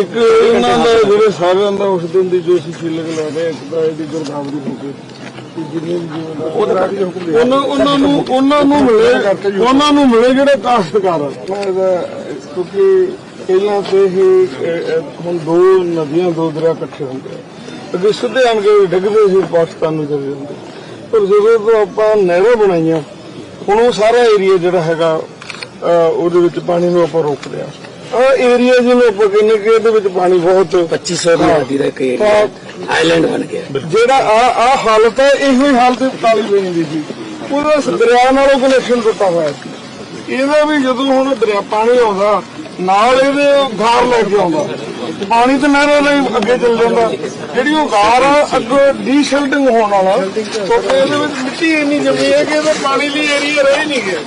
ਇੱਕ ਇਹਨਾਂ ਦਾ ਜਿਹੜੇ ਸਾਰਿਆਂ ਦਾ ਉਸ ਦਿਨ ਦੀ ਜੋ ਸੀ ਛਿਲਕ ਲਾ ਰਹੇ ਇੱਕ ਤਾਂ ਇਹਦੀ ਗੁਰਦਾਵਰੀ ਹੋ ਗਈ। ਉਹਨਾਂ ਉਹਨਾਂ ਨੂੰ ਉਹਨਾਂ ਨੂੰ ਮਿਲੇ ਉਹਨਾਂ ਨੂੰ ਮਿਲੇ ਜਿਹੜੇ ਕਾਸ਼ਤਕਾਰ। ਕਿਉਂਕਿ ਪਹਿਲਾਂ ਤੇ ਹੀ ਹੁਣ ਦੋ ਨਦੀਆਂ ਦੋ ਦਰਿਆ ਇਕੱਠੇ ਹੁੰਦੇ ਆ। ਅੱਗੇ ਸਿੱਧੇ ਆਣ ਕੇ ਡਿੱਗਦੇ ਸੀ ਪਾਕਿਸਤਾਨ ਨੂੰ ਚਲੇ ਜਾਂਦੇ। ਪਰ ਜਦੋਂ ਤੋਂ ਆਪਾਂ ਨਹਿਰਾਂ ਬਣਾਈਆਂ ਹੁਣ ਉਹ ਸਾਰਾ ਏਰੀਆ ਜਿਹੜਾ ਹੈਗਾ ਉਹਦੇ ਵਿੱਚ ਪਾਣੀ ਨੂੰ ਆਪਾਂ ਰੋਕ ਲਿਆ ਆ ਏਰੀਆ ਜਿਹਨੂੰ ਆਪਾਂ ਕਹਿੰਦੇ ਕਿ ਇਹਦੇ ਵਿੱਚ ਪਾਣੀ ਬਹੁਤ 2500 ਦੀ ਦਾ ਏਰੀਆ ਆਈਲੈਂਡ ਬਣ ਗਿਆ। ਜਿਹੜਾ ਆ ਆ ਹਾਲਤ ਹੈ ਇਹੋ ਹੀ ਹਾਲਤ ਕਾਲੀ ਬਣੀ ਦੀ ਸੀ। ਉਹਦਾ ਦਰਿਆ ਨਾਲੋਂ ਕਨੈਕਸ਼ਨ ਟੁੱਟਾ ਹੋਇਆ ਸੀ। ਇਹਦਾ ਵੀ ਜਦੋਂ ਹੁਣ ਦਰਿਆ ਪਾਣੀ ਆਉਂਦਾ ਨਾਲ ਇਹਦੇ ਗਾਰ ਲੈ ਕੇ ਆਉਂਦਾ। ਪਾਣੀ ਤੇ ਨਹਿਰਾਂ ਲਈ ਅੱਗੇ ਚੱਲ ਜਾਂਦਾ। ਜਿਹੜੀ ਉਹ ਗਾਰ ਆ ਅੱਗੋਂ ਡੀਸ਼ਲਟਿੰਗ ਹੋਣ ਵਾਲਾ। ਕਿਉਂਕਿ ਇਹਦੇ ਵਿੱਚ ਮਿੱਟੀ ਇੰਨੀ ਜੰਮੀ ਹੈ ਕਿ ਇਹਦਾ ਪਾਣੀ ਲਈ ਏਰੀਆ ਰਹਿ ਨਹੀਂ ਗਿਆ।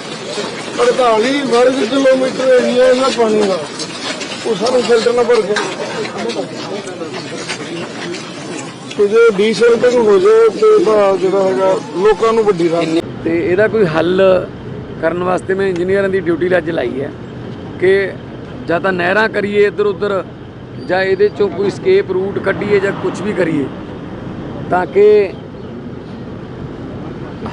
48 ਵਰਗ ਕਿਲੋਮੀਟਰ ਏਰੀਆ ਇਹਦਾ ਪਾਣੀ ਦਾ। ਉਹ ਸਾਰਾ ਫਿਲਟਰ ਨਾਲ ਭਰ ਗਿਆ ਤੇ ਜੇ ਡੀਸ਼ਲਟਿੰਗ ਹੋ ਜਾਏ ਤੇ ਤਾਂ ਜਿਹੜਾ ਹੈਗਾ, ਲੋਕਾਂ ਨੂੰ ਵੱਡੀ ਰਾਹਤ। ਤੇ ਇਹਦਾ ਕੋਈ ਹੱਲ ਕਰਨ ਵਾਸਤੇ ਮੈਂ ਇੰਜੀਨੀਅਰਾਂ ਦੀ ਡਿਊਟੀ ਅੱਜ ਲਾਈ ਹੈ ਕਿ ਜਾਂ ਤਾਂ ਨਹਿਰਾਂ ਕਰੀਏ ਇੱਧਰ ਉੱਧਰ ਜਾਂ ਇਹਦੇ ਚੋਂ ਕੋਈ ਸਕੇਪ ਰੂਟ ਕੱਢੀਏ ਜਾਂ ਕੁਝ ਵੀ ਕਰੀਏ, ਤਾਂ ਕਿ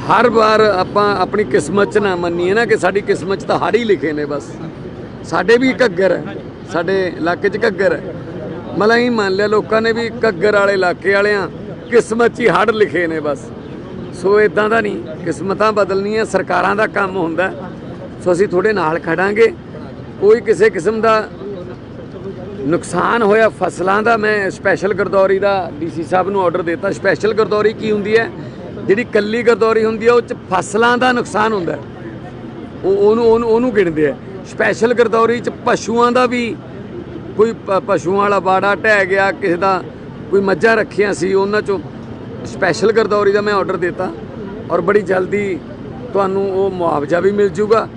ਹਰ ਵਾਰ ਆਪਾਂ ਆਪਣੀ ਕਿਸਮਤ 'ਚ ਨਾ ਮੰਨੀਏ ਨਾ ਕਿ ਸਾਡੀ ਕਿਸਮਤ 'ਚ ਤਾਂ ਹੜ ਹੀ ਲਿਖੇ ਨੇ ਬਸ। ਸਾਡੇ ਵੀ ਘੱਗਰ ਹੈ, ਸਾਡੇ ਇਲਾਕੇ 'ਚ ਘੱਗਰ ਹੈ। ਮਤਲਬ ਹੀ ਮੰਨ ਲਿਆ ਲੋਕਾਂ ਨੇ ਵੀ ਘੱਗਰ ਵਾਲੇ ਇਲਾਕੇ ਵਾਲਿਆਂ ਕਿਸਮਤ 'ਚ ਹੀ ਹੜ ਲਿਖੇ ਨੇ ਬਸ। ਸੋ ਇਦਾਂ ਦਾ ਨਹੀਂ, ਕਿਸਮਤਾਂ ਬਦਲਣੀਆਂ ਸਰਕਾਰਾਂ ਦਾ ਕੰਮ ਹੁੰਦਾ ਸੋ ਅਸੀਂ ਤੁਹਾਡੇ ਨਾਲ ਖੜਾਂਗੇ। ਕੋਈ ਕਿਸੇ ਕਿਸਮ ਦਾ ਨੁਕਸਾਨ ਹੋਇਆ ਫਸਲਾਂ ਦਾ, ਮੈਂ ਸਪੈਸ਼ਲ ਗਰਦੌਰੀ ਦਾ ਡੀਸੀ ਸਾਹਿਬ ਨੂੰ ਆਰਡਰ ਦਿੱਤਾ। ਸਪੈਸ਼ਲ ਗਰਦੌਰੀ ਕੀ ਹੁੰਦੀ ਹੈ? ਜਿਹੜੀ ਕੱਲੀ ਗਰਦੌਰੀ ਹੁੰਦੀ ਹੈ ਉਹ ਚ ਫਸਲਾਂ ਦਾ ਨੁਕਸਾਨ ਹੁੰਦਾ ਉਹ ਉਹਨੂੰ ਉਹਨੂੰ ਉਹਨੂੰ ਗਿਣਦੇ ਆ। ਸਪੈਸ਼ਲ ਗਰਦੌਰੀ ਚ ਪਸ਼ੂਆਂ ਦਾ ਵੀ ਕੋਈ ਪ- ਪਸ਼ੂਆਂ ਵਾਲਾ ਬਾੜਾ ਢਹਿ ਗਿਆ, ਕਿਸੇ ਦਾ ਕੋਈ ਮੱਝਾਂ ਰੱਖੀਆਂ ਸੀ, ਉਹਨਾਂ ਚੋਂ ਸਪੈਸ਼ਲ ਗਰਦੌਰੀ ਦਾ ਮੈਂ ਆਰਡਰ ਦਿੱਤਾ ਔਰ ਬੜੀ ਜਲਦੀ ਤੁਹਾਨੂੰ ਉਹ ਮੁਆਵਜ਼ਾ ਵੀ ਮਿਲ ਜੂਗਾ।